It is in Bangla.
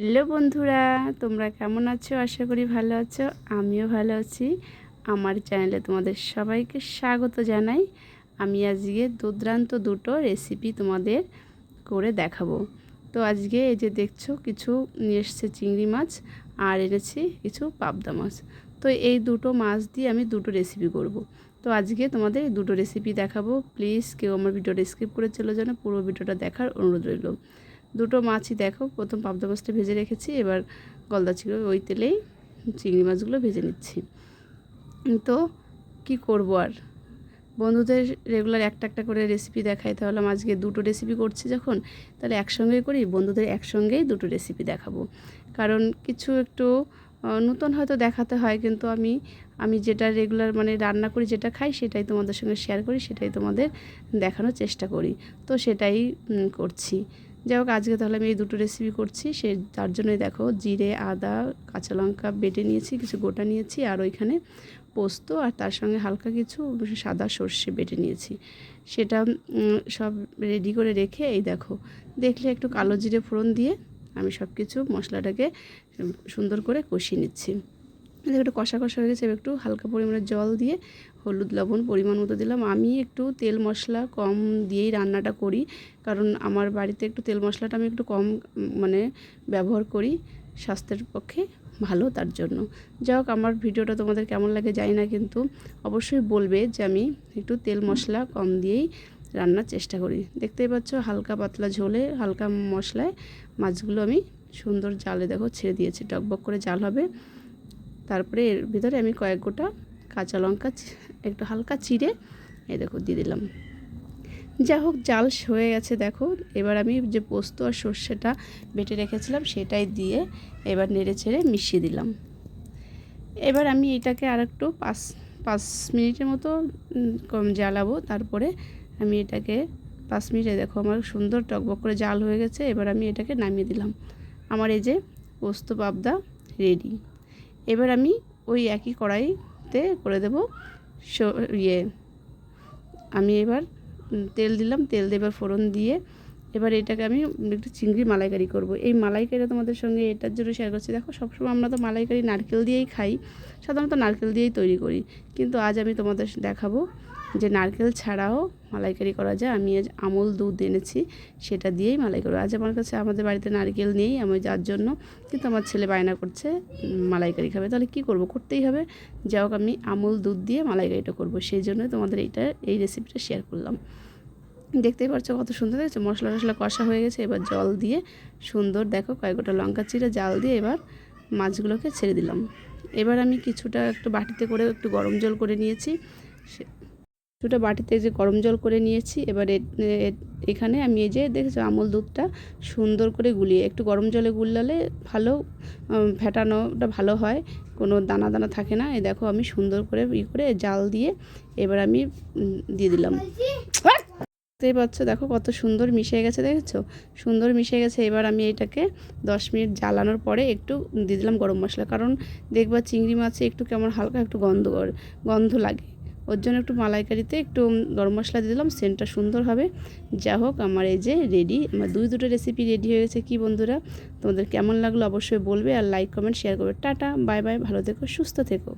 হ্যালো বন্ধুরা, তোমরা কেমন আছো? আশা করি ভালো আছো। আমিও ভালো আছি। আমার চ্যানেলে তোমাদের সবাইকে স্বাগত জানাই। আমি আজকে দুর্দান্ত দুটো রেসিপি তোমাদের করে দেখাবো। তো আজকে এই যে দেখছ, কিছু নিয়ে এসছে চিংড়ি মাছ আর এনেছি কিছু পাবদা মাছ। তো এই দুটো মাছ দিয়ে আমি দুটো রেসিপি করব। তো আজকে তোমাদের দুটো রেসিপি দেখাবো। প্লিজ কেউ আমার ভিডিওটা স্কিপ করে চলে যেন পুরো ভিডিওটা দেখার অনুরোধ রইল। দুটো মাছই দেখো। প্রথম পাবদা মাছটা ভেজে রেখেছি, এবার গলদা ছিল ওই তেলেই চিংড়ি মাছগুলো ভেজে নিচ্ছি। তো কি করব আর? বন্ধুদের রেগুলার একটা একটা করে রেসিপি দেখাই, তাহলে আজকে দুটো রেসিপি করছি যখন, তাহলে একসঙ্গেই করি, বন্ধুদের একসঙ্গেই দুটো রেসিপি দেখাবো। কারণ কিছু একটু নতুন হয়তো দেখাতে হয়, কিন্তু আমি আমি যেটা রেগুলার মানে রান্না করি, যেটা খাই, সেটাই তোমাদের সঙ্গে শেয়ার করি, সেটাই তোমাদের দেখানোর চেষ্টা করি। তো সেটাই করছি। যাই হোক, আজকে তাহলে আমি এই দুটো রেসিপি করছি। সে, তার জন্যই দেখো, জিরে, আদা, কাঁচা লঙ্কা বেটে নিয়েছি, কিছু গোটা নিয়েছি, আর ওইখানে পোস্ত, আর তার সঙ্গে হালকা কিছু সাদা সর্ষে বেটে নিয়েছি। সেটা সব রেডি করে রেখে, এই দেখো, দেখলে একটু কালো জিরে ফোড়ন দিয়ে আমি সব কিছু মশলাটাকে সুন্দর করে কষিয়ে নিচ্ছি। একটু কষা কষা হয়ে গেছে একটু হালকা পরিমাণে জল দিয়ে হলুদ লবণ পরিমাণ মতো দিলাম। আমি একটু তেল মশলা কম দিয়েই রান্নাটা করি, কারণ আমার বাড়িতে একটু তেল মশলাটা আমি একটু কম মানে ব্যবহার করি স্বাস্থ্যের পক্ষে ভালো তার জন্য। যাই হোক, আমার ভিডিওটা তোমাদের কেমন লাগে জানি না, কিন্তু অবশ্যই বলবে যে আমি একটু তেল মশলা কম দিয়েই রান্নার চেষ্টা করি। দেখতেই পাচ্ছ হালকা পাতলা ঝোলে, হালকা মশলায় মাছগুলো আমি সুন্দর জালে দেখো ছেড়ে দিয়েছি, টকবক করে জাল হবে। তারপরে এর ভিতরে আমি কয়েক গোটা কাঁচা লঙ্কা একটু হালকা চিড়ে এই দেখো দিয়ে দিলাম। যা হোক, জাল হয়ে গেছে, দেখো। এবার আমি যে পোস্ত আর সর্ষেটা বেটে রেখেছিলাম, সেটাই দিয়ে এবার নেড়ে ছেড়ে মিশিয়ে দিলাম। এবার আমি এটাকে আর একটু পাঁচ পাঁচ মিনিটের মতো কম জ্বালাবো। তারপরে আমি এটাকে পাঁচ মিনিটে, দেখো আমার সুন্দর টকবক করে জাল হয়ে গেছে। এবার আমি এটাকে নামিয়ে দিলাম। আমার এই যে পোস্ত পাবদা রেডি। এবার আমি ওই একই কড়াইতে করে দেব ইয়ে আমি এবার তেল দিলাম, তেল দেবার ফোড়ন দিয়ে এবার এটাকে আমি একটু চিংড়ি মালাইকারি করব। এই মালাইকারিটা তোমাদের সঙ্গে এটার জন্য শেয়ার করছি। দেখো, সবসময় আমরা তো মালাইকারি নারকেল দিয়েই খাই, সাধারণত নারকেল দিয়েই তৈরি করি, কিন্তু আজ আমি তোমাদের দেখাবো যে নারকেল ছাড়াও মালাইকারি করা যায়, আমি আজ আমল দুধ এনেছি, সেটা দিয়েই মালাই করব। আজ আমার কাছে আমাদের বাড়িতে নারকেল নেই, আমি যার জন্য, কিন্তু আমার ছেলে বায়না করছে মালাইকারি খাবে। তাহলে কি করব? করতেই হবে। যা হোক, আমি আমল দুধ দিয়ে মালাইকারিটা করব। সেই জন্য তোমাদের এইটা, এই রেসিপিটা শেয়ার করলাম। দেখতেই পাচ্ছ কত সুন্দর দেখছ? মশলা টশলা কষা হয়ে গেছে, এবার জল দিয়ে সুন্দর দেখো কয়েকটা লঙ্কা চিড়ে জাল দিয়ে এবার মাছগুলোকে ছেড়ে দিলাম। এবার আমি কিছুটা একটু বাটিতে করে একটু গরম জল করে নিয়েছি কিছুটা বাটিতে যে গরম জল করে নিয়েছি এবার এখানে আমি এই যে দেখেছ আমল দুধটা সুন্দর করে গুলিয়ে একটু গরম জলে গুলালে ভালো ফেটানোটা ভালো হয় কোনো দানা দানা থাকে না এই দেখো আমি সুন্দর করে ই করে জাল দিয়ে এবার আমি দিয়ে দিলাম। দেখতেই পাচ্ছ দেখো কত সুন্দর মিশে গেছে দেখেছ? সুন্দর মিশে গেছে এবার আমি এটাকে দশ মিনিট জ্বালানোর পরে একটু দিয়ে দিলাম গরম মশলা কারণ দেখবা চিংড়ি মাছে একটু কেমন হালকা একটু গন্ধ গন্ধ লাগে। ওর জন্য একটু মালাইকারিতে একটু গরম মশলা দিয়ে দিলাম সেন্টটা সুন্দর হবে। যা হোক, আমার এই যে রেডি আমার দুই দুটো রেসিপি রেডি হয়ে গেছে কী বন্ধুরা? তোমাদের কেমন লাগল অবশ্যই বলবে আর লাইক কমেন্ট শেয়ার করবে। টাটা বাই বাই ভালো থেকো, সুস্থ থেকো।